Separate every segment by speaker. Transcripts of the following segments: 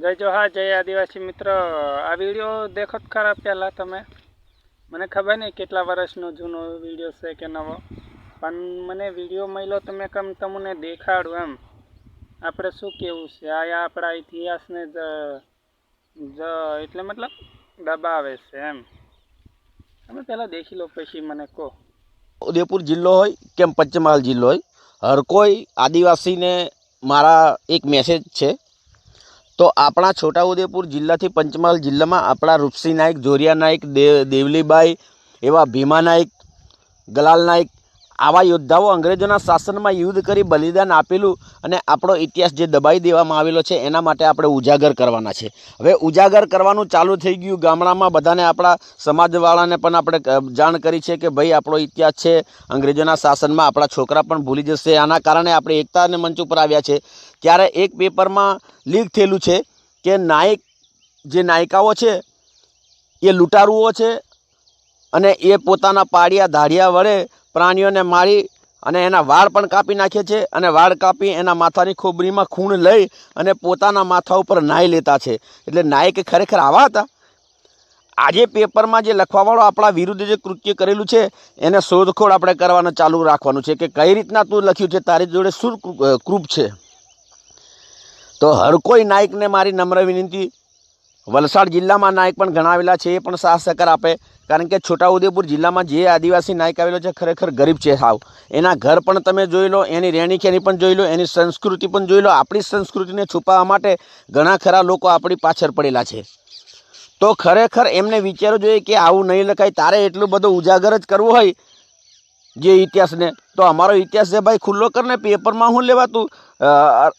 Speaker 1: જય જોહા જય આદિવાસી મિત્ર. આ વીડિયો દેખો જ ખરા પહેલાં તમે. મને ખબર નહીં કેટલા વર્ષનો જૂનો વીડિયો છે કે નવો. પણ મને વીડિયો મળ્યો તમે કમ તમને દેખાડું એમ. આપણે શું કેવું છે? આ આપણા ઇતિહાસને જ જ એટલે મતલબ દબાવે છે એમ. તમે પહેલાં દેખી લો પછી મને કહો.
Speaker 2: ઉદયપુર જિલ્લો હોય કેમ પંચમહાલ જિલ્લો હોય? હર કોઈ આદિવાસીને મારા એક મેસેજ છે. તો આપણા છોટાઉદેપુર જિલ્લાથી પંચમહાલ જિલ્લામાં આપણા રૂપસિંહ નાયક, જોરિયા નાયક દેવ દેવલીબાઈ એવા ભીમા નાયક, ગલાલ નાયક આવા યોદ્ધાઓ અંગ્રેજોના શાસનમાં યુદ્ધ કરી બલિદાન આપેલું અને આપણો ઇતિહાસ જે દબાઈ દેવામાં આવેલો છે, એના માટે આપણે ઉજાગર કરવાના છે. હવે ઉજાગર કરવાનું ચાલુ થઈ ગયું ગામડામાં, બધાને આપણા સમાજવાળાને પણ આપણે જાણ કરી છે કે ભાઈ આપણો ઇતિહાસ છે, અંગ્રેજોના શાસનમાં આપણા છોકરા પણ ભૂલી જશે. આના કારણે આપણે એકતાને મંચ ઉપર આવ્યા છે. ત્યારે એક પેપરમાં લીક થયેલું છે કે નાયક, જે નાયિકાઓ છે, એ લૂંટારુઓ છે અને એ પોતાના પાડિયા ધાડિયા વડે પ્રાણીઓને મારી અને એના વાળ પણ કાપી નાખે છે અને વાળ કાપી એના માથાની ખોબરીમાં ખૂણ લઈ અને પોતાના માથા ઉપર નાહી લેતા છે. એટલે નાયક ખરેખર આવા હતા? આજે પેપરમાં જે લખવાવાળો આપણા વિરુદ્ધ જે કૃત્ય કરેલું છે, એને શોધખોળ આપણે કરવાનું ચાલુ રાખવાનું છે કે કઈ રીતના તું લખ્યું છે? તારી જોડે શું કૃપ છે? તો હર કોઈ નાયકને મારી નમ્ર વિનંતી વલસાડ જિલ્લામાં નાયક પણ ગણાવેલા છે, એ પણ સાથ સહકાર આપે. કારણ કે છોટાઉદેપુર જિલ્લામાં જે આદિવાસી નાયક આવેલો છે, ખરેખર ગરીબ છે સાવ. એના ઘર પણ તમે જોઈ લો, એની રહેણીખેણી પણ જોઈ લો, એની સંસ્કૃતિ પણ જોઈ લો, આપણી સંસ્કૃતિને છુપાવવા માટે ઘણા ખરા લોકો આપણી પાછળ પડેલા છે. તો ખરેખર એમને વિચારવું જોઈએ કે આવું નહીં લખાય, તારે એટલું બધું ઉજાગર જ કરવું હોય જે ઇતિહાસને તો અમારો ઇતિહાસ છે ભાઈ ખુલ્લો કરને પેપરમાં હું લેવાતું.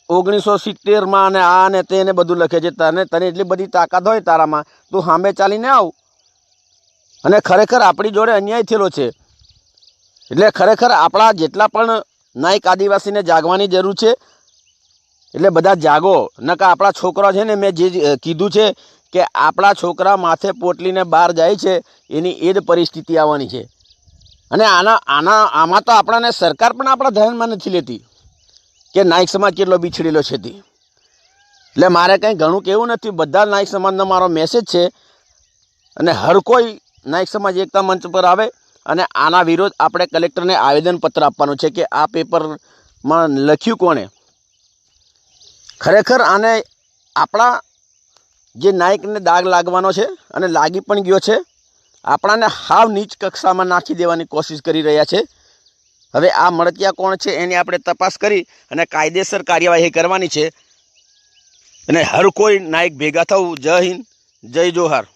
Speaker 2: ઓગણીસો સિત્તેરમાં અને આ ને તેને બધું લખે છે. તને તને એટલી બધી તાકાત હોય તારામાં. તું સામે ચાલીને આવ. અને ખરેખર આપણી જોડે અન્યાય થયેલો છે. એટલે ખરેખર આપણા જેટલા પણ નાયક આદિવાસીને જાગવાની જરૂર છે. એટલે બધા જાગો. નકા આપણા છોકરા છે ને મેં જે કીધું છે કે આપણા છોકરા માથે પોટલીને બહાર જાય છે. એની એ જ પરિસ્થિતિ આવવાની છે. અને આના આના આમાં તો આપણાને સરકાર પણ આપણા ધ્યાનમાં નથી લેતી કે નાયક સમાજ કેટલો બિછડેલો છે તે. એટલે મારે કંઈ ઘણું કહેવું નથી. બધા નાયક સમાજનો મારો મેસેજ છે. અને હર કોઈ નાયક સમાજ એકતા મંચ પર આવે અને આના વિરોધ આપણે કલેક્ટરને આવેદનપત્ર આપવાનું છે કે આ પેપરમાં લખ્યું કોણે. ખરેખર આને આપણા જે નાયકને દાગ લાગવાનો છે અને લાગી પણ ગયો છે આપણાને હાવ નીચ કક્ષામાં નાખી દેવાની કોશિશ કરી રહ્યા છે. હવે આ મળતિયા કોણ છે એની આપણે તપાસ કરી અને કાયદેસર કાર્યવાહી કરવાની છે. અને હર કોઈ નાયક ભેગા થવું જય હિન્દ, જય જોહાર.